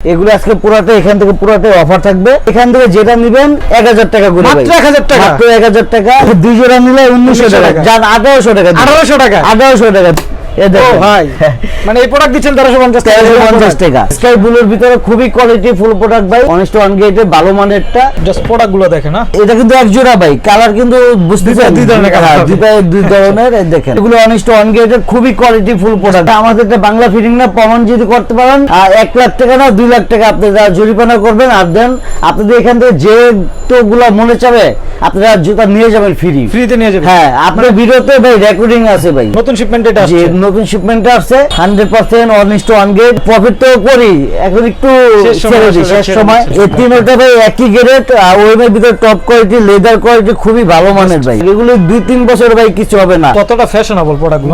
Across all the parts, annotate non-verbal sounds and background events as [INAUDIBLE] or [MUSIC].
এগুলো আজকে পুরাতে এখান থেকে পুরাতে অফার থাকবে। এখান থেকে যেটা নিবেন এক হাজার টাকা করে এক হাজার টাকা? মাত্র এক হাজার টাকা। দুই জোড়া নিলে উনিশশো টাকা। যার আঠারোশো টাকা আঠারোশো টাকা? আঠারোশো টাকা। ভাই [LAUGHS] মানে এই প্রোডাক্ট দিচ্ছেন তেরোশো পঞ্চাশ তেরোশো টাকা। স্কাই ব্লুর ভিতরে খুবই কোয়ালিটি ফুল প্রোডাক্ট ভাই। অনেস্ট ওয়ান গেটের ভালো মানেরটা জাস্ট প্রোডাক্টগুলো দেখেন এটা কিন্তু এক জোড়া ভাই। কালার কিন্তু বুঝতেছেন দুই ধরনের colour হ্যাঁ, হবে। দুই ধরনের দেখেন। এগুলো অনেস্ট ওয়ান গেটের খুবই কোয়ালিটি ফুল প্রোডাক্ট আমাদের এটা বাংলা ফিটিং না প্রমাণ যদি করতে পারেন আর লাখ টাকা না দুই লাখ টাকা আপনি যা জরিমানা করবেন আর দেন আপনাদের এখান থেকে যে তো গুলা মনে চাবে আপনারা জুতা নিয়ে যাবেন ফ্রি ফ্রিতে নিয়ে যাবে হ্যাঁ আপনার ভিডিওতে ভাই রেকর্ডিং আছে ভাই। নতুন শিপমেন্ট এটা আসছে। নতুন শিপমেন্ট আসছে hundred percent honest one profit তো করি এখন একটু শেষ সময়। এই তিনটা ভাই একই গ্রেড ওয়েমের ভিতরে টপ কোয়ালিটি লেদার কোয়ালিটি খুবই ভালো মানের ভাই। এগুলো দুই তিন বছর ভাই কিছু হবে না। কতটা ফ্যাশনেবল প্রোডাক্ট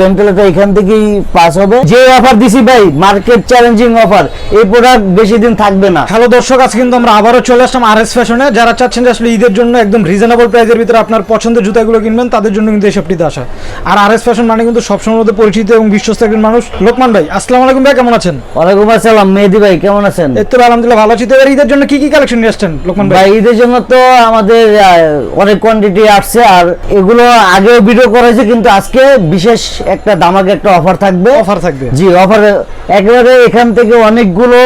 ভেন্টিলেটর এখান থেকেই পাস হবে। যে অফার দিছি ভাই মার্কেট চ্যালেঞ্জিং অফার এই প্রোডাক্ট বেশি দিন থাকবে না। হ্যালো দর্শক আজকে কিন্তু আমরা আবারও চলে আসলাম আর এস ফ্যাশনে যারা চাচ্ছেন যে আসলে ঈদের জন্য একদম রিজনেবল প্রাইসের ভিতরে আপনার পছন্দের জুতাগুলো কিনবেন তাদের জন্য কিন্তু এই সবটিতে আসা। আর আর এস ফ্যাশন মানে কিন্তু সবসময় পরিচিত এবং বিশ্বস্ত একজন মানুষ। লোকমান ভাই আসসালামু আলাইকুম ভাই কেমন আছেন? ওয়ালাইকুম আসসালাম মেহেদি ভাই কেমন আছেন? এই তো আলহামদুলিল্লাহ ভালো আছি। তো ঈদের জন্য কি কি কালেকশন নিয়ে আসছেন লোকমান ভাই? ভাই ঈদের জন্য তো আমাদের অনেক কোয়ান্টিটি আসছে আর এগুলো আগেও ভিডিও করেছে কিন্তু আজকে বিশেষ একটা দামাকে একটা অফার থাকবে। অফার থাকবে। জি অফার একেবারে এখান থেকে অনেকগুলো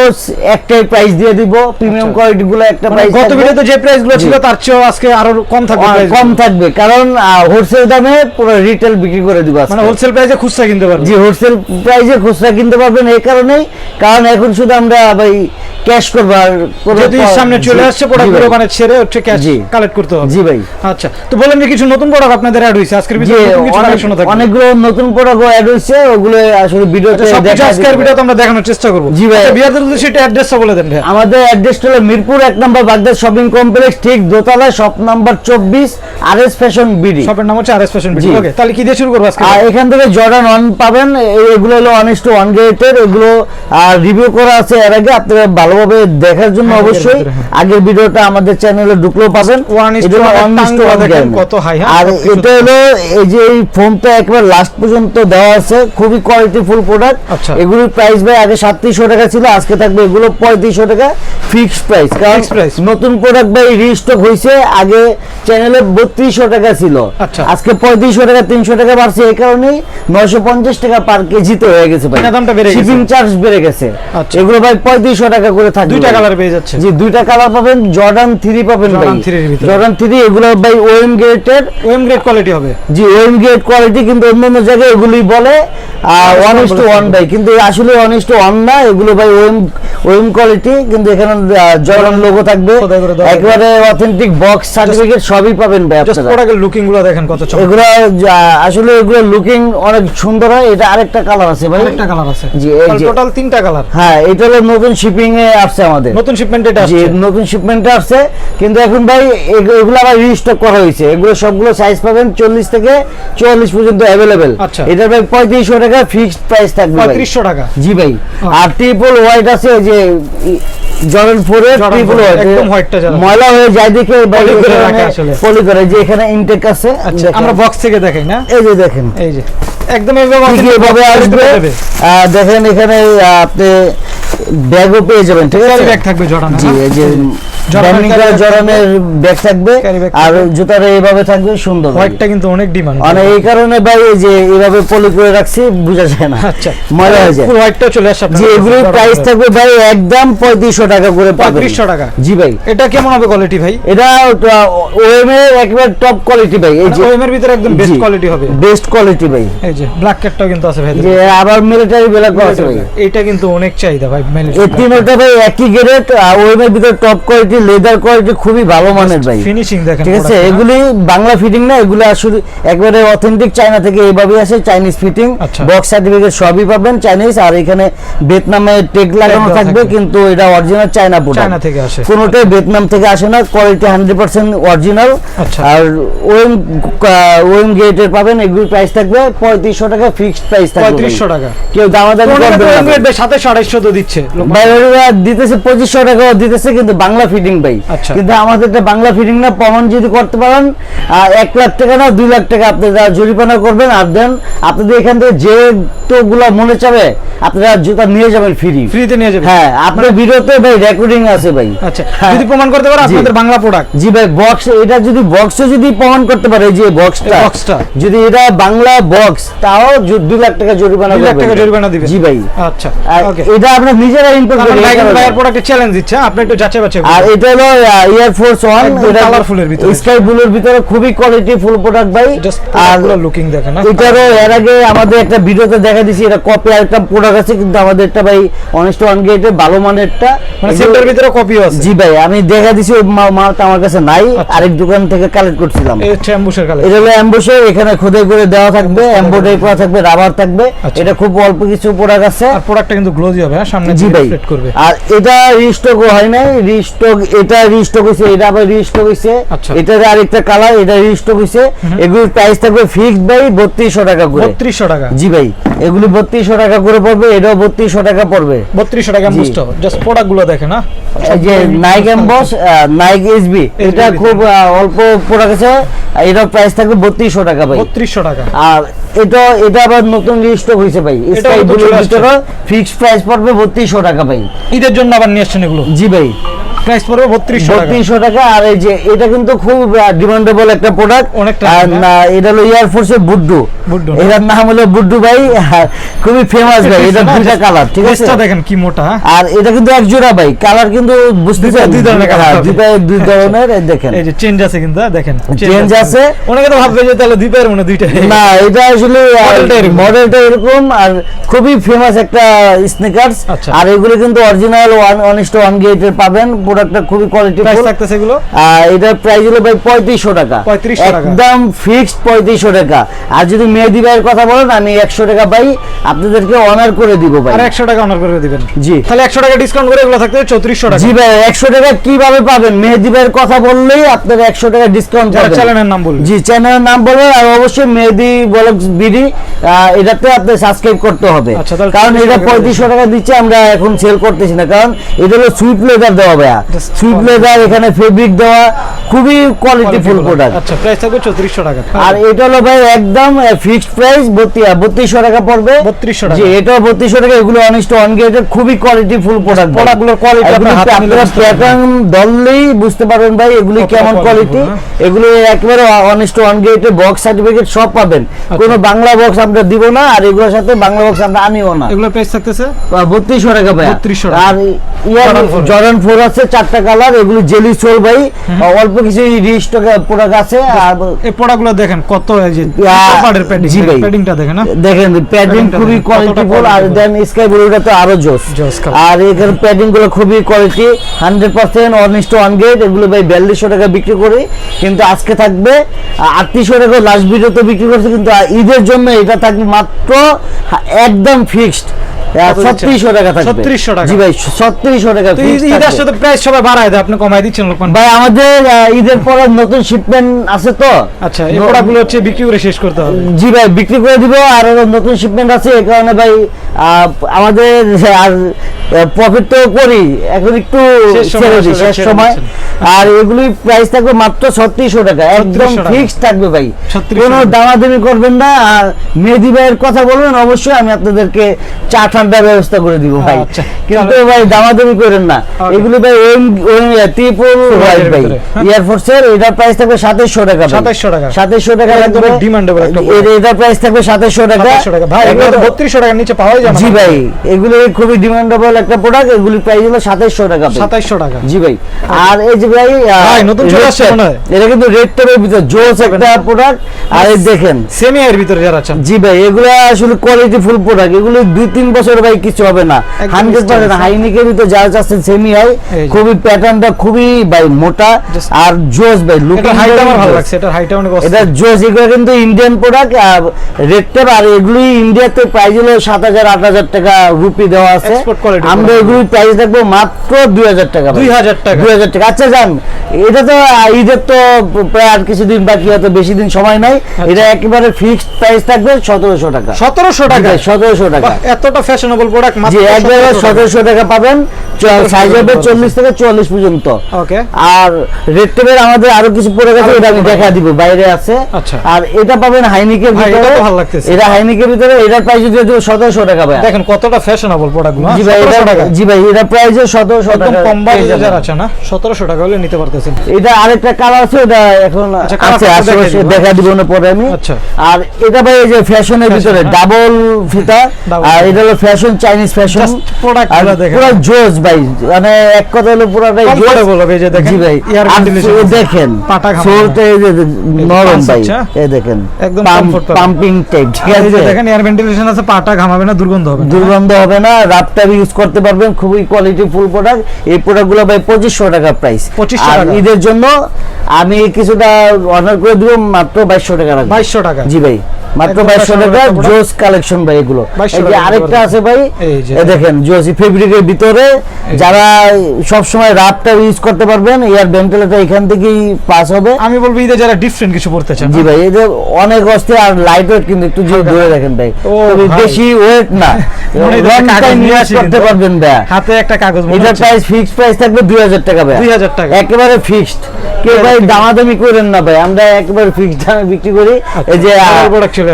একটাই প্রাইস দিয়ে দিব। প্রিমিয়াম আচ্ছা। কোয়ালিটি গুলো একটা মানে প্রাইস গত ভিডিওতে যে প্রাইসগুলো ছিল তার চেয়েও আজকে আরও কম থাকবে কম থাকবে কারণ হোলসেল দামে পুরো রিটেল বিক্রি করে দিব। মানে হোলসেল প্রাইসে খুচরা কিনতে পারবে জি হোলসেল প্রাইসে খুচরা কিনতে পারবেন এই কারণেই কারণ এখন শুধু আমরা ভাই ক্যাশ করব আর কোনো যদি সামনে চলে আসছে প্রোডাক্ট। মানে ছেড়ে হচ্ছে ক্যাশ কালেক্ট করতে হবে। জি ভাই। আচ্ছা তো বলেন যে কিছু নতুন প্রোডাক্ট আপনাদের অ্যাড হয়েছে আজকের নতুন কিছু কালেকশন থাকবে। অনেকগুলো নতুন প্রোডাক্ট অ্যাড হয়েছে ওগুলো আসলে ভিডিওতে আচ্ছা, দেখা আজকের ভিডিওতে আমরা দেখানোর চেষ্টা করব। জি ভাই। আচ্ছা, বিয়ারদের উদ্দেশ্যে সেটা অ্যাড্রেসটা বলে দেন ভাই আমাদের অ্যাড্রেসটা হলো মিরপুর এক নম্বর বাগদাদ শপিং কমপ্লেক্স ঠিক দোতলা শপ নাম্বার চব্বিশ আর এস ফ্যাশন বিডি শপের নাম হচ্ছে আরএস ফ্যাশন জি। ওকে তাহলে কি দিয়ে শুরু করব আজকে? এখান থেকে জর্ডান ওয়ান পাবেন। এগুলো হলো অনেস্ট ওয়ান গেটের এগুলো রিভিউ করা আছে এর আগে। আপনারা ভালোভাবে দেখার জন্য হ্যাঁ, অবশ্যই আগের ভিডিওটা আমাদের চ্যানেলে ঢুকলেও পাবেন। কত high, হ্যাঁ, আর এটা হলো এই যে এই ফোনটা একবার লাস্ট পর্যন্ত দেওয়া আছে। খুবই কোয়ালিটি ফুল প্রোডাক্ট। এগুলোর প্রাইস ভাই আগে সাতত্রিশশো টাকা ছিল আজকে থাকবে এগুলো পঁয়ত্রিশশো টাকা। ফিক্সড প্রাইস কারণ নতুন প্রোডাক্ট ভাই রিস্টক হয়েছে। আগে চ্যানেলে বত্রিশশো টাকা ছিল। আচ্ছা। আজকে পঁয়ত্রিশশো টাকা তিনশো টাকা বাড়ছে। এই কারণেই নয়শো পঞ্চাশ টাকা পার কেজিতে হয়ে গেছে ভাই। দামটা বেড়ে গেছে। শিপিং চার্জ বেড়ে গেছে। আচ্ছা। এগুলো ভাই পঁয়ত্রিশশো টাকা করে থাকবে দুইটা কালার পেয়ে যাচ্ছে জি দুইটা কালার পাবেন জর্ডান থ্রি পাবেন ভাই। Jordan 3 এর ভিতরে। জর্ডান থ্রি এগুলো ভাই ওএম গ্রেটের ওএম গ্রেড কোয়ালিটি হবে। জি ওএম গ্রেড কোয়ালিটি কিন্তু অন্যান্য জায়গায় এগুলি বলে। ওয়ান ইস টু ওয়ান ভাই কিন্তু আসলে ওয়ান ইস টু ওয়ান না এগুলো ভাই ওএম ওএম কোয়ালিটি কিন্তু এখানে জর্ডান লোগো থাকবে। একেবারে অথেন্টিক বক্স সার্টিফিকেট সবই পাবেন ভাই আপনারা। প্রোডাক্টের লুকিংগুলো দেখেন কত চমৎকার। এগুলো আসলে এগুলো লুকিং অনেক সুন্দর হয় এটা আরেকটা কালার আছে ভাই। একটা কালার আছে। জি, এই যে- টোটাল তিনটা কালার হ্যাঁ এটা হলো নতুন শিপিং এ আসছে আমাদের। নতুন শিপমেন্ট এটা আসছে। নতুন শিপমেন্টে আসছে। কিন্তু এখন ভাই এগ- এগুলো আবার রিস্টক করা হয়েছে। এগুলো সবগুলো সাইজ পাবেন চল্লিশ থেকে চুয়াল্লিশ পর্যন্ত অ্যাভেলেবেল আচ্ছা। এটা ভাই পঁয়ত্রিশশো টাকা ফিক্সড প্রাইস থাকবে ভাই। পঁয়ত্রিশশো টাকা। জি ভাই। আর ট্রিপল হোয়াইট আছে যে জর্ডন ফোরে ট্রিপল হোয়াইট একদম white টা যারা। ময়লা হয়ে যায় দেখে ভাই করে রাখে আসলে। poly করে যে এখানে ইনটেক আছে। আচ্ছা আমরা বক্স থেকে দেখাই না? এই যে দেখেন। এই যে একদম এইভাবে আসবে? দেখেন এখানে আপনি ব্যাগও পেয়ে যাবেন ঠিক আছে? ব্যাগ থাকবে Jordan, জি? এই যে Jordan ডাইনিং carry bag জরানের ব্যাগ থাকবে আর জুতার এইভাবে থাকবে সুন্দর হোয়াইটটা কিন্তু অনেক ডিমান্ড মানে এই কারণে ভাই এই যে এইভাবে পলি করে রাখছি বোঝা যায় না। আচ্ছা। মজা হয়ে যায়। ফুল চলে আসছে যে এগুলোর প্রাইস থাকবে ভাই একদম পঁয়ত্রিশশো টাকা করে পাবেন। 3500 টাকা। জি ভাই। এটা কেমন হবে কোয়ালিটি ভাই? এটা ওএম এর একেবারে টপ কোয়ালিটি ভাই। এই যে ওএম এর ভিতরে একদম বেস্ট কোয়ালিটি হবে। বেস্ট কোয়ালিটি ভাই। এই যে ব্ল্যাক ক্যাটটাও কিন্তু আছে ভাই। যে আবার মিলিটারি বেলা আছে ভাই। এইটা কিন্তু অনেক চাহিদা ভাই এই তিনটা ভাই একই গ্রেড ওএম এর ভিতরে টপ কোয়ালিটি লেদার কোয়ালিটি খুবই ভালো মানের ভাই ফিনিশিং দেখেন ঠিক আছে? এগুলি বাংলা ফিটিং না এগুলো আসলে একবারে অথেন্টিক চায়না থেকে এইভাবে আসে চাইনিজ ফিটিং আচ্ছা। বক্স সার্টিফিকেট সবই পাবেন চাইনিজ আর এখানে ভিয়েতনামে টেক লাগানো থাকবে। কিন্তু এটা অরিজিনাল চায়না প্রোডাক্ট চায়না থেকে আসে। কোনোটাই ভিয়েতনাম থেকে আসে না কোয়ালিটি হান্ড্রেড পার্সেন্ট অরিজিনাল আচ্ছা। আর ওএম ওএম গেটের পাবেন এগুলির প্রাইস থাকবে পঁয়ত্রিশশো টাকা ফিক্সড প্রাইস থাকবে 3500 টাকা কেউ দামাদামি করবে না ভাই। সাথে সাড়াইশো তো দিচ্ছে বাইরেরা দিতেছে পঁচিশশো টাকা দিতেছে কিন্তু বাংলা ফিটিং ফিটিং ভাই আচ্ছা। কিন্তু আমাদের এটা বাংলা ফিটিং না প্রমাণ যদি করতে পারেন এক লাখ টাকা না দুই লাখ টাকা আপনি যা জরিমানা করবেন আর দেন আপনাদের এখান থেকে যে গুলা মনে চাবে আপনারা জুতা নিয়ে যাবেন ফ্রি ফ্রিতে নিয়ে যাবে হ্যাঁ আপনার ভিডিওতে ভাই রেকর্ডিং আছে ভাই আচ্ছা হ্যাঁ। যদি প্রমাণ করতে পারে আপনাদের বাংলা প্রোডাক্ট জি ভাই বক্স এটা যদি বক্সে যদি প্রমাণ করতে পারে এই যে বক্সটা boxটা। যদি এটা বাংলা বক্স তাও জু- দুই লাখ টাকা জরিমানা দুই লাখ টাকা জরিমানা দিবে। জি ভাই আচ্ছা ওকে এটা আপনার নিজেরা ইম্পোর্ট আমার করে ভাই ভাইয়ের প্রোডাক্টে চ্যালেঞ্জ দিচ্ছে হ্যাঁ? আপনি একটু যাচাই বাছাই। আর এটা হলো এয়ার ফোর্স ওয়ান একদম colourful এর ভিতরে। স্কাই ব্লুর ভিতরে খুবই কোয়ালিটি ফুল প্রোডাক্ট ভাই। আর লুকিং দেখেন? এটারও এর আগে আমাদের একটা ভিডিওতে দেখা দিছি এটা কপি আর একটা প্রোডাক্ট আছে কিন্তু আমাদের একটা ভাই অনেস্ট ওয়ান গেটের ভালো মানেরটা। মানে সেন্টার ভিতরে কপিও আছে। জি ভাই আমি দেখা দিছি ওই মালটা আমার কাছে নাই আচ্ছা। আরেক দোকান থেকে কালেক্ট করছিলাম। হচ্ছে অ্যাম্বুশের কালে এটা হলো অ্যাম্বুসে এখানে খোদাই করে দেওয়া থাকবে এমব্রয়ডারি করা থাকবে। রাবার থাকবে। আচ্ছা। এটা খুব অল্প কিছু প্রোডাক্ট আছে। আর প্রোডাক্টটা কিন্তু গ্লোজি হবে হ্যাঁ? সামনে জি ভাই। করবে। আর এটা রিস্টক হয় নাই রিস্টক এটা রিস্টক হইছে এটা আবার রিস্টক হইছে। আচ্ছা। আরেকটা কালার এটা রিস্টক হইছে। এগুলোর প্রাইস থাকবে ফিক্সড ভাই বত্রিশশো টাকা করে। বত্রিশশো টাকা? জি ভাই এগুলি টাকা করে পড়বে এটাও বত্রিশশো টাকা পড়বে। বত্রিশশো টাকা জি। বুস্ট জাস্ট প্রোডাক্টগুলো দেখেন এই যে নাইক এমবস নাইক এসবি এটা খুব অল্প প্রোডাক্ট আছে আর এটার প্রাইস থাকবে বত্রিশশো টাকা ভাই। বত্রিশশো টাকা। আর এটা এটা আবার নতুন রিস্টক হয়েছে ভাই। স্কাই ফিক্সড প্রাইস পড়বে বত্রিশশো টাকা ভাই। ঈদের জন্য আবার নিয়ে আসছেন এগুলো? জি ভাই। প্রাইস পড়বে বত্রিশশো টাকা। বত্রিশশো টাকা আর এই যে এটা কিন্তু খুব ডিমান্ডেবল একটা প্রোডাক্ট আর হ্যাঁ। এটা হলো এয়ারফোর্সের বুড্ডু বুড্ডু এটার নাম হলো বুড্ডু ভাই খুবই ফেমাস ভাই এটা দুইটা কালার ঠিক আছে? ড্রেসটা দেখেন কি মোটা হ্যাঁ? আর এটা কিন্তু এক জোড়া ভাই কালার কিন্তু বুঝতে দুইটা- দুই ধরনের হ্যাঁ, হবে। দুইটা দুই ধরনের দেখেন। এই যে চেঞ্জ আছে কিন্তু হ্যাঁ, দেখেন। Change আছে। অনেকে তো ভাববে যে তাহলে দুই পায়ের মনে দুইটা না এটা আসলে মডেলটা এরকম। আর খুবই ফেমাস একটা স্নিকার্স আচ্ছা। আর এগুলো কিন্তু অরিজিনাল ওয়ান অনেস্ট ওয়ান গেটের পাবেন। প্রোডাক্টটা খুবই কোয়ালিটি প্রাইস থাকতেছে এগুলো? আর এটার প্রাইস হলো ভাই পঁয়ত্রিশশো টাকা। 3500 টাকা। একদম ফিক্সড পঁয়ত্রিশশো টাকা। আর যদি মেহেদি ভাইয়ের কথা বলেন আমি একশো টাকা পাই আপনাদেরকে অনার করে দিব ভাই। আর একশো টাকা অনার করে দিবেন। জি। তাহলে একশো টাকা ডিসকাউন্ট করে এগুলো থাকতে চৌত্রিশশো টাকা। জি ভাই একশো টাকা কীভাবে পাবেন? মেহেদি ভাইয়ের কথা বললেই আপনার একশো টাকা ডিসকাউন্ট পাবেন। চ্যানেলের নাম বলবে জি চ্যানেলের নাম বলবেন আর অবশ্যই মেহেদি বলক বিডি এটাতে আপনি সাবস্ক্রাইব করতে হবে। আচ্ছা, কারণ 35 এটা টাকা পঁয়ত্রিশশো টাকা দিচ্ছে আমরা এখন সেল করতেছি না। কারণ এটা হলো সুইট লেদার দেওয়া Just সুইট লেদার এখানে ফেব্রিক দেওয়া খুবই কোয়ালিটি ফুল প্রোডাক্ট আচ্ছা প্রাইস থাকবে চৌত্রিশশো টাকা। আর এটা হলো ভাই একদম ফিক্সড প্রাইস বত্রিশশো টাকা পড়বে। 3200 টাকা। জি এটাও বত্রিশশো টাকা এগুলো অনেস্ট ওয়ান গেটের খুবই কোয়ালিটি ফুল প্রোডাক্ট Product গুলোর quality আপনার হাতে নিলে বুঝতে পারবেন। প্যাটার্ন ধরলেই বুঝতে পারবেন ভাই এগুলি কেমন কোয়ালিটি। এগুলো একেবারে অনেস্ট গেটের বক্স সার্টিফিকেট সব পাবেন। কোনো বাংলা বক্স আমরা দিব না আর এগুলোর সাথে বাংলা বক্স আমরা আনিও না। এগুলোর প্রাইস থাকতেছে? বত্রিশশো টাকা ভাই। 3200 আর ইয়ার জর্ডান ফোর আছে চারটা কালার এগুলো জেলি সোল ভাই। অল্প কিছু রিস্টক প্রোডাক্ট আছে আর এই প্রোডাক্টগুলো দেখেন কত যে প্যাডিং জি ভাই। প্যাডিংটা দেখেন দেখেন প্যাডিং খুবই দেখেন, কোয়ালিটি আর দেন স্কাই ব্লুটা তো আরও জোস আর এখানে প্যাডিংগুলো খুবই quality hundred percent honest one gate এগুলো ভাই বিয়াল্লিশশো টাকা বিক্রি করি। কিন্তু আজকে থাকবে আটত্রিশশো টাকা লাস্ট ভিডিওতে বিক্রি করছে কিন্তু ঈদের জন্য এটা থাকবে মাত্র একদম ফিক্সড? ছত্রিশশো টাকা থাকবে। 3600 টাকা। জি ভাই ছত্রিশশো টাকা তো fixed ঈদ- ঈদ থাকবে। আসছে তো প্রাইস সবাই বাড়ায় দেয় আপনি কমাই দিচ্ছেন লোকমান। ভাই আমাদের ঈদের পরে নতুন শিপমেন্ট আছে তো। আচ্ছা এই প্রোডাক্টগুলো হচ্ছে বিক্রি করে শেষ করতে হবে। জি ভাই বিক্রি করে দিব আর নতুন শিপমেন্ট আছে এই কারণে ভাই আমাদের আর প্রফিট তো করি এখন একটু শেষ সময় আর এগুলি প্রাইস থাকবে মাত্র ছত্রিশশো টাকা একদম 3600 টাকা। ফিক্স থাকবে ভাই। 3600 কোনো দামাদামি করবেন না আর মেহেদি ভাইয়ের কথা বলবেন অবশ্যই আমি আপনাদেরকে চা ঠান্ডার ব্যবস্থা করে দিব ভাই। আচ্ছা, কিন্তু ভাই দামাদামি করেন না। Okay. এগুলি ভাই ওই ওই হোয়াইট ভাই। হ্যাঁ। এয়ারফোর্সের এটার প্রাইস থাকবে সাতাইশশো টাকা ভাই। 2700 টাকা। সাতাইশশো টাকা লাগবে। একদম demandable একটা এটার প্রাইস থাকবে সাতাইশশো টাকা। 2700 টাকা। ভাই এগুলো তো একদম- বত্রিশশো টাকার নিচে পাওয়াই যায় না। জি ভাই এগুলো খুবই ডিমান্ডেবল একটা প্রোডাক্ট এগুলি প্রাইস হলো সাতাইশশো টাকা ভাই। সাতাইশশো টাকা। জি ভাই। আর এই যে ভাই ভাই, নতুন চলে আসছে মনে হয়। এটা কিন্তু রেড টেপের ভিতর জোস একটা প্রোডাক্ট আর এই দেখেন। সেমি এর ভিতরে যারা আছেন। জি ভাই এগুলো আসলে কোয়ালিটি ফুল প্রোডাক্ট এগুলো দুই তিন বছর ভাই কিছু হবে না। হান্ড্রেড পার্সেন্ট style আছে। হাইনিকের ভিতরে যা চাচ্ছেন সেমি হয় খুবই প্যাটার্নটা খুবই ভাই মোটা আর জোস ভাই লুকিং হাইট আমার ভালো লাগছে এটা হাইট অনেক এটা জোস এগুলো কিন্তু ইন্ডিয়ান প্রোডাক্ট আর রেড টেপ আর এগুলি ইন্ডিয়াতে প্রাইস হলো সাত হাজার আট হাজার টাকা রুপি দেওয়া আছে। আমরা এগুলি প্রাইস দেখব মাত্র দুই হাজার টাকা ভাই। 2000 টাকা। দুই হাজার টাকা। আচ্ছা যান এটা তো ঈদের তো প্রায় আর কিছুদিন বাকি হয়তো বেশি দিন সময় নাই। আচ্ছা। এটা একেবারে ফিক্সড প্রাইস থাকবে সতেরোশো টাকা। সতেরোশো টাকা? সতেরোশো টাকা। এতটা ফ্যাশনেবল প্রোডাক্ট একবারে সতেরোশো টাকা পাবেন সাইজ হবে চল্লিশ থেকে চুয়াল্লিশ পর্যন্ত। ওকে আর রেড টেপের আমাদের আরও কিছু পরে গেছে এটা আমি দেখা দিব বাইরে আছে। আচ্ছা। আর এটা পাবেন হাইনিকের ভিতরে এটা ভালো লাগতেছে। এটা হাইনিকের ভিতরে এটার প্রাইস যদি দিব সতেরোশো টাকা ভাই দেখেন কতটা ফ্যাশনেবল প্রোডাক্টগুলো জি ভাই এটা জি ভাই এটা প্রাইস সতেরোশো একদম টাকা। কম পেয়ে বাজেটে যাবেন। আছে না সতেরোশো টাকা হলে নিতে পারতেছেন। এটা আরেকটা কালার আছে এটা এখন আচ্ছা, আছে আশেপাশে দেখা দিব না পরে আমি। আচ্ছা। আর এটা ভাই এই যে ফ্যাশনের ভিতরে হ্যাঁ। ডাবল ফিতা। আর এটা হলো ফ্যাশন চাইনিজ ফ্যাশন। পুরো জোস ভাই। মানে এক কথা হলো পুরোটাই জোস Comfortable হবে এই যে দেখেন, জি ভাই। আছে। দেখেন পাটা সোলটা এই যে নরম ভাই। এই দেখেন একদম পাবেন। পাম্পিং টাইপ ঠিক এই যে আছে? দেখেন এয়ার ভেন্টিলেশন আছে পাটা ঘামাবে না দুর্গন্ধ হবে দুর্গন্ধ হবে না রাপটার ইউজ করতে পারবেন খুবই কোয়ালিটি ফুল প্রোডাক্ট এই প্রোডাক্টগুলো ভাই পঁচিশশো টাকা প্রাইস 2500 টাকা। ঈদের জন্য আমি কিছুটা অর্ডার করে দিব মাত্র বাইশশো টাকা রাখব। বাইশশো টাকা। জি ভাই। মাত্র একদম বাইশশো fashionable টাকা। জোস কালেকশন ভাই এগুলো। এই যে আরেকটা আছে ভাই এই দেখেন জোসি ফেব্রিকের ভিতরে যারা সব সময় রাপটা ইউজ করতে পারবেন এয়ার ভেন্টিলেটর এখান থেকেই পাস হবে। আমি বলব ঈদে যারা ডিফারেন্ট কিছু পড়তে চান। জি ভাই এদের অনেক অস্তে আর লাইট ওয়েট কিন্তু একটু যদি ধরে রাখেন ভাই। বেশি ওয়েট না। [LAUGHS] করতে পারবেন ভাই। হাতে একটা কাগজ এটার প্রাইস ফিক্সড প্রাইস থাকবে দুই হাজার টাকা ভাই। 2000 টাকা। একেবারে ফিক্সড কেউ ভাই দামাদামি করেন না ভাই আমরা একেবারে ফিক্সড দামে বিক্রি করি আচ্ছা, এই যে।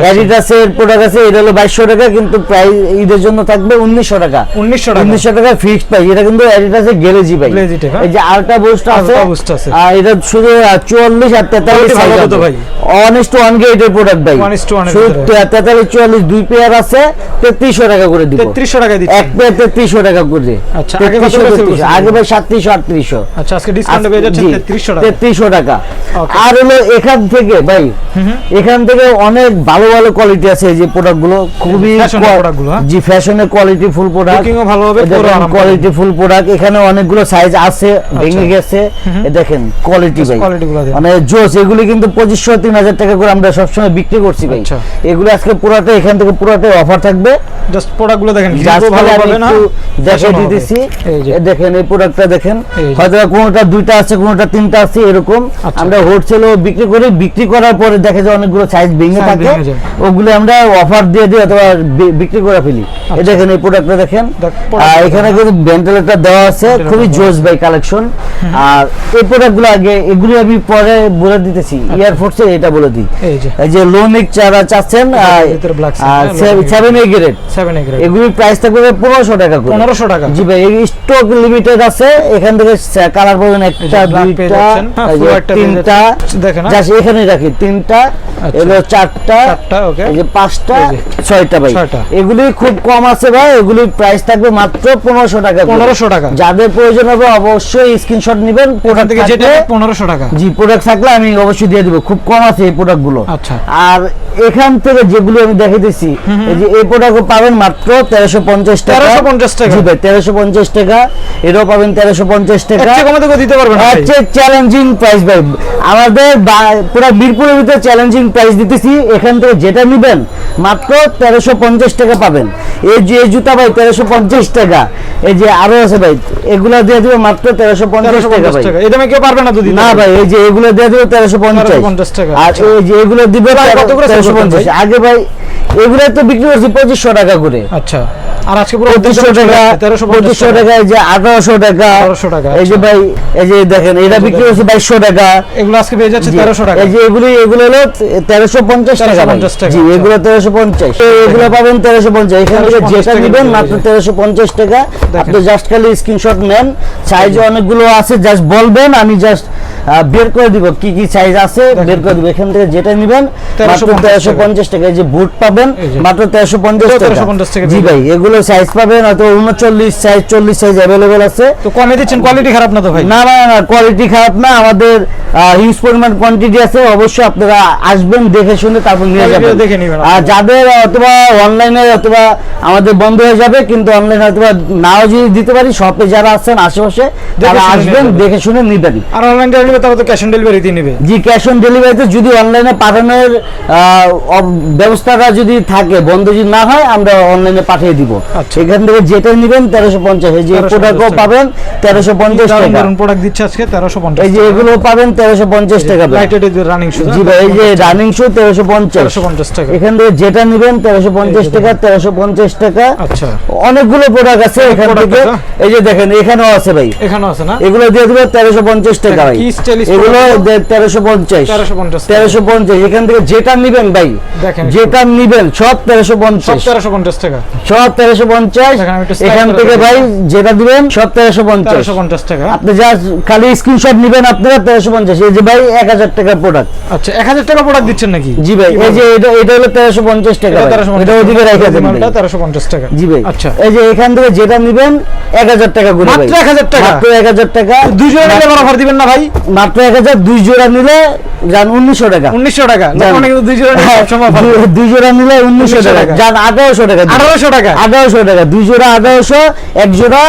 অ্যাডিডাসের প্রোডাক্ট আছে এটা হলো বাইশশো টাকা কিন্তু প্রাইস ঈদের জন্য থাকবে উনিশশো টাকা 1900 টাকা। উনিশশো টাকা ফিক্সড প্রাইস এটা কিন্তু অ্যাডিডাসের গেলেজি ভাই হ্যাঁ? এই যে আলট্রা বুস্ট আছে। আর এটা শুধু চুয়াল্লিশ আর তেতাল্লিশ ভাই। অনেস্ট ওয়ান গেটের প্রোডাক্ট ভাই। তেতাল্লিশ চুয়াল্লিশ দুই পেয়ার আছে তেত্রিশশো টাকা করে দিব 3300 টাকা দিচ্ছেন। এক পেয়ার তেত্রিশশো টাকা করে আচ্ছা, আগে কত 3300, করে sell 3300 করছিলেন? আগে ভাই সাতত্রিশশো আটত্রিশশো আচ্ছা আজকে ডিসকাউন্টে পেয়ে জি, 3300 টাকা তেত্রিশশো টাকা। আর হলো এখান থেকে ভাই এখান থেকে অনেক ভালো ভালো কোয়ালিটি আছে এই যে প্রোডাক্টগুলো। খুবই হ্যাঁ? জি ফ্যাশনের কোয়ালিটি ফুল প্রোডাক্ট ভালো হবে। কোয়ালিটি ফুল প্রোডাক্ট এখানে অনেকগুলো সাইজ আছে ভেঙে গেছে। দেখেন কোয়ালিটি ভাই। মানে জোস এগুলি কিন্তু পঁচিশশো তিন হাজার টাকা করে আমরা সবসময় বিক্রি করছি ভাই। আচ্ছা। এগুলো আজকে পুরাটা এখান থেকে পুরাটাই অফার থাকবে। জাস্ট প্রোডাক্টগুলো দেখেন Just ভালো পাবে না দেখে দিতেছি। এই দেখেন এই প্রোডাক্টটা দেখেন। হয়তো কোনোটা দুইটা আছে কোনোটা তিনটা আছে এরকম। আচ্ছা। আমরা হোলসেলও বিক্রি করি। বিক্রি করার পরে দেখা যায় অনেকগুলো সাইজ ভেঙে থাকে। ওগুলো আমরা অফার দিয়ে দিই অথবা বিক্রি করে ফেলি। এই দেখেন এই প্রোডাক্টটা দেখেন। এখানে কিন্তু ভেন্টিলেটর দেওয়া আছে। খুবই জোস বাই কালেকশন আর এই প্রোডাক্টগুলো আগে এগুলো আমি পরে বলে দিতেছি এয়ারফোর্সের এটা বলে দিই এই যে এই যে লোনিক যারা চাচ্ছেন হ্যাঁ, Lonic। Seven A grade 7 A grade এগুলির প্রাইস থাকবে পনেরোশো টাকা করে 1500 টাকা জি ভাই এই স্টক লিমিটেড আছে এখান থেকে কালার পাবেন একটা দুইটা। হ্যাঁ, তিনটা দেখেন, হ্যাঁ। জাস্ট এখানে রাখি তিনটা আচ্ছা। এগুলো চারটা। এই যে পাঁচটা ছয়টা ভাই ছয়টা। এগুলি খুব কম আছে ভাই এগুলির প্রাইস থাকবে মাত্র পনেরোশো টাকা। 1500 টাকা। যাদের প্রয়োজন হবে অবশ্যই স্ক্রিনশট নেবেন প্রোডাক্ট থেকে যেটা থাকলে পনেরোশো টাকা। জি প্রোডাক্ট থাকলে আমি অবশ্যই দিয়ে দিব খুব কম আছে এই আচ্ছা। আর এখান থেকে যেগুলো আমি দেখাইতেছি এই যে এই পাবেন মাত্র তেরোশো পঞ্চাশ টাকা। 1350 টাকা। জি ভাই তেরোশো পঞ্চাশ টাকা। এটাও পাবেন তেরোশো পঞ্চাশ এর টাকা। চেয়ে কমে তো দিতে পারবে না ভাই। হচ্ছে চ্যালেঞ্জিং প্রাইস ভাই। আমাদের পুরো ভিতরে চ্যালেঞ্জিং প্রাইস দিতেছি। এখান থেকে যেটা নিবেন মাত্র তেরোশো পঞ্চাশ টাকা পাবেন। এই যে জুতা ভাই তেরোশো পঞ্চাশ টাকা। এই যে আরও আছে ভাই এগুলা দিয়ে দিবে মাত্র তেরোশো পঞ্চাশ টাকা। এই দামে কেউ পারবে না না ভাই এই যে এগুলো দিয়ে দিবে তেরোশো পঞ্চাশ। 1350 টাকা, আর আচ্ছা। এই যে এগুলো দিবে তেরোশো পঞ্চাশ? আগে ভাই এগুলো তো বিক্রি করছি পঁচিশশো টাকা করে। আচ্ছা। আর আজকে পুরো পঁচিশশো টাকা তেরোশো টাকা। এই যে আঠারোশো টাকা 1800 টাকা, এই যে আচ্ছা। ভাই এই যে দেখেন এটা বিক্রি করছে বাইশশো টাকা। এগুলো আজকে পেয়ে যাচ্ছে জি, তেরোশো টাকা। এই যে এগুলি এগুলো হলো তেরোশো পঞ্চাশ টাকা ভাই। 1350 টাকা, জি আচ্ছা। এগুলো তেরোশো পঞ্চাশ। এগুলো পাবেন তেরোশো পঞ্চাশ। এখান থেকে যেটা নেবেন মাত্র দিয়েছে। তেরোশো পঞ্চাশ টাকা। আপনি জাস্ট খালি স্ক্রিনশট নেন সাইজ অনেকগুলো আছে জাস্ট বলবেন আমি জাস্ট বের করে দিব। কি কি সাইজ আছে বের করে দিব। এখান থেকে যেটা নেবেন মাত্র 1350 তেরোশো পঞ্চাশ টাকা যে বুট পাবেন মাত্র তেরোশো পঞ্চাশ টাকা। 1350 টাকা জি ভাই এগুলো সাইজ পাবেন হয়তো উনচল্লিশ সাইজ চল্লিশ সাইজ অ্যাভেলেবেল আছে। তো কমে দিচ্ছেন কোয়ালিটি খারাপ না তো ভাই? না না না কোয়ালিটি খারাপ না। আমাদের হিউজ পরিমাণ কোয়ান্টিটি আছে অবশ্যই আপনারা আসবেন দেখে শুনে তারপর নিয়ে যাবেন। দেখে নিবেন আর যাদের অথবা অনলাইনে অথবা আমাদের বন্ধ হয়ে যাবে কিন্তু অনলাইনে অথবা নাও যদি দিতে পারি শপে যারা আছেন আশেপাশে তারা আসবেন দেখে শুনে নিবেন। আর অনলাইন নিবে তারা তো ক্যাশ অন ডেলিভারি দিয়ে নিবে। জি ক্যাশ অন ডেলিভারিতে যদি অনলাইনে পাঠানোর ব্যবস্থাটা যদি থাকে বন্ধ যদি না হয় আমরা অনলাইনে পাঠিয়ে দিব। আচ্ছা। এখান থেকে যেটা নিবেন তেরোশো পঞ্চাশ। এই যে প্রোডাক্টও টাকা। পাবেন তেরোশো পঞ্চাশ টাকা। প্রোডাক্ট দিচ্ছে আজকে তেরোশো পঞ্চাশ এই যে এগুলো পাবেন তেরোশো পঞ্চাশ টাকা রানিং শুধু জি ভাই এই যে রানিং শু তেরোশো পঞ্চাশ। টাকা। এখান থেকে যেটা নেবেন তেরোশো পঞ্চাশ টাকা তেরোশো পঞ্চাশ টাকা। আচ্ছা। অনেকগুলো প্রোডাক্ট আছে এখান থেকে। এই যে দেখেন এখানেও আছে ভাই। এখানেও আছে না? এগুলো দিয়ে দেবে তেরোশো পঞ্চাশ টাকা ভাই। এগুলো তেরোশো পঞ্চাশ। তেরোশো পঞ্চাশ। এখান থেকে যেটা নিবেন ভাই যেটা নিবেন সব তেরোশো পঞ্চাশ। তেরোশো পঞ্চাশ টাকা। সব তেরোশো পঞ্চাশ। দেখেন, আমি একটু slide এখান থেকে ভাই যেটা দিবেন সব তেরোশো পঞ্চাশ। পঞ্চাশ টাকা। আপনি যা খালি স্ক্রিনশট নিবেন আপনারা তেরোশো পঞ্চাশ। এই যে ভাই এক হাজার টাকার প্রোডাক্ট আচ্ছা এক হাজার টাকা প্রোডাক্ট দিচ্ছেন নাকি? জি ভাই এই যে এটা এটা হলো তেরোশো পঞ্চাশ টাকা এটা ওদিকে রেখে দেন তেরোশো পঞ্চাশ টাকা। জি ভাই। আচ্ছা। এই যে এখান থেকে যেটা নিবেন এক হাজার টাকা করে ভাই। মাত্র 1000 টাকা? এক হাজার টাকা। অফার দিবেন না ভাই? মাত্র এক হাজার দুই জোড়া নিলে যান উনিশশো টাকা উনিশশো টাকা। দুই জোড়া হ্যাঁ, দুই-। দুই নিলে উনিশশো টাকা টাকা। যান আঠারোশো টাকা আঠারোশো টাকা আঠারোশো টাকা দুই জোড়া আঠারোশো এক জোড়া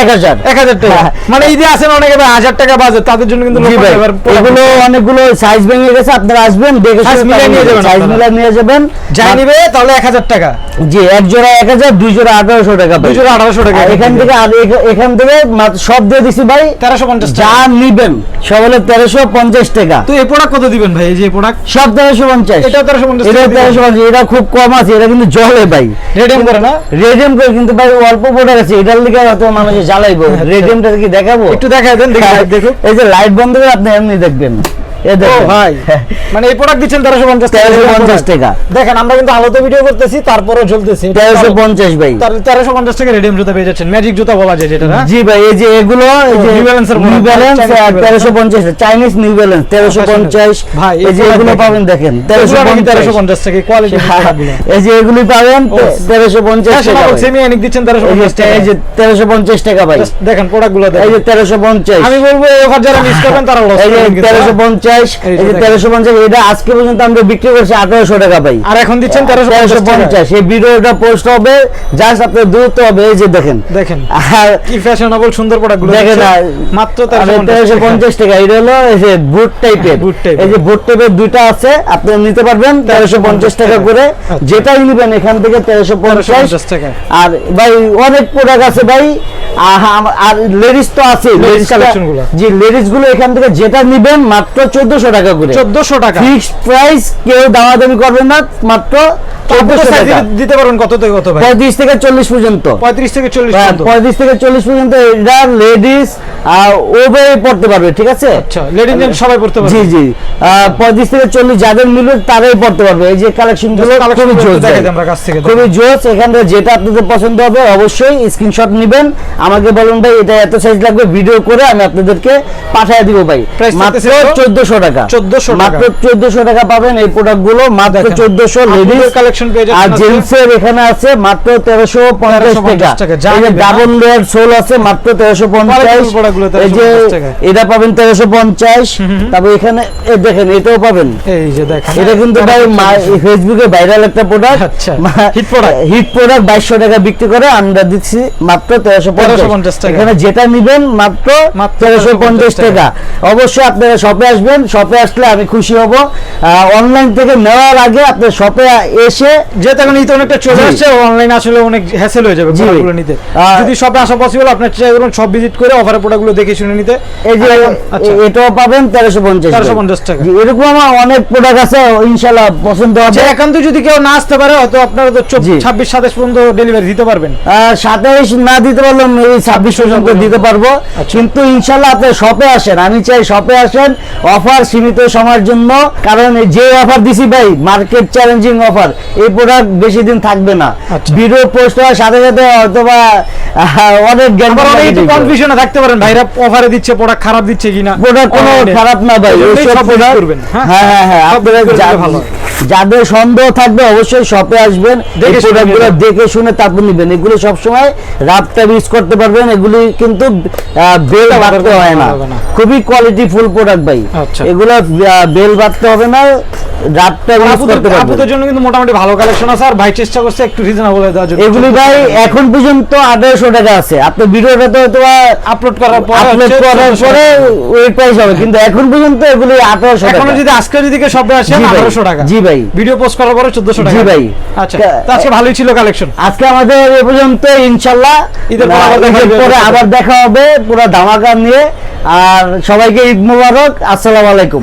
এক হাজার। এক হাজার টাকা। হ্যাঁ। মানে এই যে অনেকে হাজার টাকা বাজে তাদের জন্য কিন্তু জি লোকমান ভাই এবার product এগুলো অনেকগুলো সাইজ ভেঙে গেছে আপনারা আসবেন দেখে Size মিলিয়ে নিয়ে যাবেন সাইজ আপনারা। নিয়ে যাবেন। যাই নিবে তাহলে এক হাজার টাকা। জি এক জোড়া এক হাজার দুই জোড়া আঠারোশো টাকা দুই জোড়া আঠারোশো টাকা। এখান থেকে আর এখান থেকে সব দিয়ে দিছি ভাই। তেরোশো পঞ্চাশ যা নিবেন সব হলো তেরোশো পঞ্চাশ টাকা। তো এই প্রোডাক্ট কত দিবেন ভাই এই যে প্রোডাক্ট সব তেরোশো পঞ্চাশ। এটা তেরোশো পঞ্চাশ এটা তেরোশো পঞ্চাশ এটা খুব কম আছে এটা কিন্তু জলে ভাই। রেডিয়াম করে না? রেডিয়াম করে কিন্তু ভাই অল্প প্রোডাক্ট আছে এটার লিগে হয়তো মানুষ জ্বালাইবো রেডিয়ামটা কি দেখাবো? একটু দেখাই দেন দেখি হ্যাঁ, দেখুন এই যে লাইট বন্ধ করে আপনি এমনি দেখবেন। দেখেন ভাই মানে এই প্রোডাক্ট দিচ্ছেন তেরোশো পঞ্চাশ তেরোশো পঞ্চাশ টাকা দেখেন আমরা কিন্তু আলোতে ভিডিও করতেছি তারপরেও চলতেছি তেরোশো পঞ্চাশ ভাই তেরোশো পঞ্চাশ টাকা রেডিয়াম জুতা পেয়ে যাচ্ছেন ম্যাজিক জুতা বলা যায় যেটা জি ভাই এই যে এগুলো এই যে New Balance এর New Balance Chinese New Balance, তেরোশো পঞ্চাশ চাইনিজ নিউ ব্যালেন্স তেরোশো পঞ্চাশ ভাই, এই এই যে এগুলো পাবেন দেখেন তেরোশো তেরোশো পঞ্চাশ পঞ্চাশ টাকা কোয়ালিটি এই যে এগুলি পাবেন তেরোশো পঞ্চাশ টাকা সেমি দিচ্ছেন তেরোশো পঞ্চাশ টাকা এই যে তেরোশো পঞ্চাশ টাকা ভাই দেখেন প্রোডাক্টগুলো এই যে তেরোশো পঞ্চাশ আমি বলব এই অফার যারা মিস করবেন তারা তেরোশো পঞ্চাশ তেরোশো পঞ্চাশ এটা আজকে পর্যন্ত আমরা বিক্রি করছি আঠারোশো টাকা ভাই। আর এখন দিচ্ছেন তেরোশো পঞ্চাশ এই ভিডিওটা পোস্ট হবে জাস্ট আপনার দূরত্ব হবে এই যে দেখেন। দেখেন। আর কি ফ্যাশনেবল সুন্দর প্রোডাক্ট দেখেন মাত্র তেরোশো পঞ্চাশ টাকা। এটা হলো এই যে বুট টাইপের এই যে বুট টাইপের দুইটা আছে আপনি নিতে পারবেন তেরোশো পঞ্চাশ টাকা করে। আচ্ছা। যেটাই নিবেন এখান থেকে তেরোশো পঞ্চাশ। টাকা। আর ভাই অনেক প্রোডাক্ট আছে ভাই। আর লেডিস তো আছে লেডিস collection গুলো। জি লেডিসগুলো এখান থেকে যেটা নিবেন মাত্র চোদ্দশো টাকা করে। চোদ্দশো টাকা। ফিক্স প্রাইস কেউ দাওয়া দামি করবেন না মাত্র হ্যাঁ, ওবে চল্লিশ যাদের মিলবে পড়তে পারবে। এই যে কালেকশন খুবই যেটা আপনাদের পছন্দ হবে অবশ্যই স্ক্রিনশট নিবেন। আমাকে বলুন ভাই এটা এত সাইজ লাগবে? ভিডিও করে আমি আপনাদেরকে পাঠিয়ে দিব ভাই। চোদ্দশো 1400 মাত্র টাকা পাবেন এই আর এখানে আছে মাত্র 1350 টাকা। লেয়ার সোল আছে মাত্র এটা পাবেন এখানে দেখেন এটাও পাবেন। এটা কিন্তু ফেসবুকে ভাইরাল একটা product hit product hit product টাকা বিক্রি করে আমরা দিচ্ছি মাত্র 1350 টাকা। এখানে যেটা নেবেন মাত্র 1350 টাকা। অবশ্যই আপনারা শপে আসবেন শপে আসলে আমি খুশি হব অনলাইন থেকে নেওয়ার আগে আপনার শপে এসে যেহেতু এখন ঈদ অনেকটা চলে আসছে অনলাইন আসলে অনেক হ্যাসেল হয়ে যাবে। প্রোডাক্টগুলো নিতে যদি শপে আসা পসিবল আপনার চেষ্টা করুন সব ভিজিট করে অফারের প্রোডাক্টগুলো দেখে শুনে নিতে এই যে আচ্ছা। এটাও পাবেন তেরোশো পঞ্চাশ 1350 টাকা। এরকম আমার অনেক প্রোডাক্ট আছে ইনশাল্লাহ পছন্দ হবে একান্ত যদি কেউ না আসতে পারে হয়তো আপনারা তো জি। ছাব্বিশ সাতাশ পর্যন্ত ডেলিভারি দিতে পারবেন সাতাইশ না দিতে পারলাম এই ছাব্বিশ পর্যন্ত দিতে পারব আচ্ছা। কিন্তু ইনশাল্লাহ আপনি শপে আসেন আমি চাই শপে আসেন অফার সীমিত সময়ের জন্য কারণ যে অফার দিছি ভাই মার্কেট চ্যালেঞ্জিং অফার এই প্রোডাক্ট বেশি দিন থাকবে না আচ্ছা। ভিডিও পোস্ট হওয়ার সাথে সাথে আহ, অনেক কনফিউশনে থাকতে পারেন ভাইরা অফারে দিচ্ছে প্রোডাক্ট খারাপ দিচ্ছে কিনা প্রোডাক্ট কোনো খারাপ না ভাই হ্যাঁ? হ্যাঁ হ্যাঁ হ্যাঁ আপনারা ভালো। যাদের সন্দেহ থাকবে অবশ্যই শপে আসবেন দেখে শুনে প্রোডাক্টগুলো নেবেন। দেখে শুনে তারপর নেবেন এগুলি সবসময় রাফটা ইউজ করতে পারবেন এগুলি কিন্তু বেল বাঁধতে হয় না। খুবই কোয়ালিটি ফুল প্রোডাক্ট ভাই আচ্ছা। এগুলো বেল বাঁধতে হবে না রাফটা ইউজ করতে পারবেন জন্য কিন্তু মোটামুটি ভালো কালেকশন আছে আর ভাই চেষ্টা করছে একটু রিজনেবল দেওয়ার জন্য। এগুলি ভাই এখন পর্যন্ত টাকা আছে। আপনার ভিডিওটা তো হয়তো আপলোড করার পর আপলোড করার পরে ওই প্রাইস হবে। কিন্তু এখন পর্যন্ত এগুলি আঠারোশো টাকা। এখনও যদি আজকে যদি কেউ শপে আসে জি ভাই, আঠারোশো টাকা। জি ভাই। ভিডিও পোস্ট করার পরে চোদ্দশো টাকা। জি ভাই। আচ্ছা তো আজকে ভালোই ছিল কালেকশন আজকে আমাদের এ পর্যন্ত ইনশাল্লাহ ঈদের পর আবার দেখা হবে। পরে আবার দেখা হবে পুরো ধামাকা নিয়ে। আর সবাইকে ঈদ মুবারক। আসসালামু আলাইকুম।